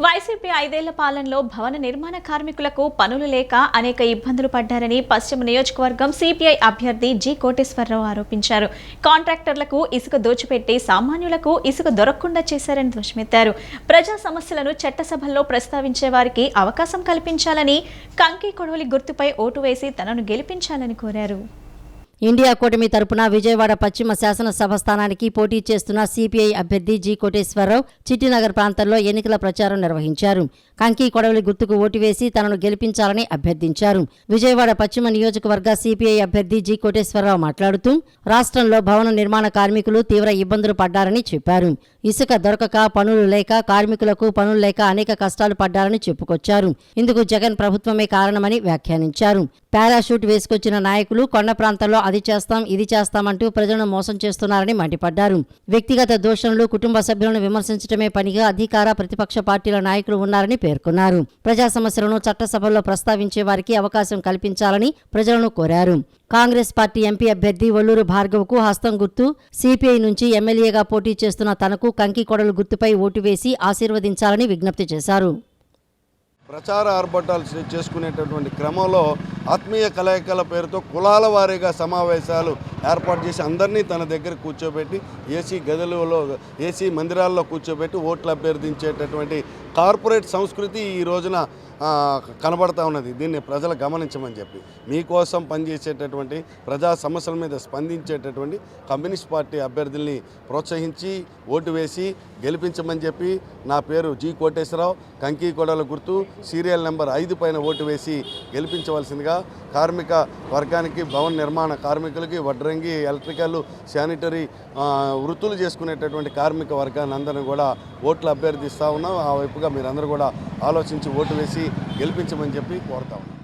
YCP ఐదేళ్ళ పాలనలో భవన నిర్మాణ కార్మికులకు పనులు లేక అనేక ఇబ్బందులు పడ్డారని పశ్చిమ నియోజకవర్గం సిపిఐ అభ్యర్థి జి కోటేశ్వరరావు ఆరోపించారు. కాంట్రాక్టర్లకు ఇసుక దోచిపెట్టి సామాన్యులకు ఇసుక దొరకకుండా చేశారని ధ్వజమెత్తారు. ప్రజా సమస్యలను చట్టసభల్లో ప్రస్తావించే వారికి అవకాశం కల్పించాలని కంకి కొడవలి గుర్తుపై ఓటు వేసి తనను గెలిపించాలని కోరారు. ఇండియా కూటమి తరపున విజయవాడ పశ్చిమ శాసనసభ స్థానానికి పోటీ చేస్తున్న సిపిఐ అభ్యర్థి జి కోటేశ్వరరావు చిట్టినగర్ ప్రాంతంలో ఎన్నికల ప్రచారం నిర్వహించారు. కంకి కొడవలి గుర్తుకు ఓటు వేసి తనను గెలిపించాలని అభ్యర్థించారు. విజయవాడ పశ్చిమ నియోజకవర్గ సిపిఐ అభ్యర్థి జి కోటేశ్వరరావు మాట్లాడుతూ రాష్ట్రంలో భవన నిర్మాణ కార్మికులు తీవ్ర ఇబ్బందులు పడ్డారని చెప్పారు. ఇసుక దొరకక పనులు లేక కార్మికులకు పనులు లేక అనేక కష్టాలు పడ్డారని చెప్పుకొచ్చారు. ఇందుకు జగన్ ప్రభుత్వమే కారణమని వ్యాఖ్యానించారు. పారాషూట్ వేసుకొచ్చిన నాయకులు కొండ ప్రాంతాల్లో అది చేస్తాం ఇది చేస్తామంటూ ప్రజలను మోసం చేస్తున్నారని మండిపడ్డారు. వ్యక్తిగత దోషణలు కుటుంబ సభ్యులను విమర్శించడమే పనిగా అధికార ప్రతిపక్ష పార్టీల నాయకులు ఉన్నారని పేర్కొన్నారు. ప్రజా సమస్యలను చట్టసభల్లో ప్రస్తావించే వారికి అవకాశం కల్పించాలని ప్రజలను కోరారు. కాంగ్రెస్ పార్టీ ఎంపీ అభ్యర్థి ఒల్లూరు భార్గవ్కు హస్తం గుర్తు సిపిఐ నుంచి ఎమ్మెల్యేగా పోటీ చేస్తున్న తనకు కంకి కొడలు గుర్తుపై ఓటు వేసి ఆశీర్వదించాలని విజ్ఞప్తి చేశారు. ప్రచార ఆర్భటాలు చేసుకునేటటువంటి క్రమంలో ఆత్మీయ కలయికల పేరుతో కులాల వారీగా సమావేశాలు ఏర్పాటు చేసి అందరినీ తన దగ్గర కూర్చోబెట్టి ఏసీ గదులలో ఏసీ మందిరాల్లో కూర్చోబెట్టి ఓట్లు అభ్యర్థించేటటువంటి కార్పొరేట్ సంస్కృతి ఈ రోజున కనబడతా ఉన్నది. దీన్ని ప్రజలు గమనించమని చెప్పి మీకోసం పనిచేసేటటువంటి ప్రజా సమస్యల మీద స్పందించేటటువంటి కమ్యూనిస్ట్ పార్టీ అభ్యర్థుల్ని ప్రోత్సహించి ఓటు వేసి గెలిపించమని చెప్పి నా పేరు జి కోటేశ్వరరావు. కంకి కొడల గుర్తు సీరియల్ నెంబర్ ఐదు పైన ఓటు వేసి గెలిపించవలసిందిగా కార్మిక వర్గానికి భవన నిర్మాణ కార్మికులకి రంగి ఎలక్ట్రికల్ శానిటరీ వృత్తులు చేసుకునేటటువంటి కార్మిక వర్గాన్ని అందరిని కూడా ఓట్లు అభ్యర్థిస్తూ ఉన్నాం. ఆ వైపుగా మీరందరూ కూడా ఆలోచించి ఓటు వేసి గెలిపించమని చెప్పి కోరుతా ఉన్నాం.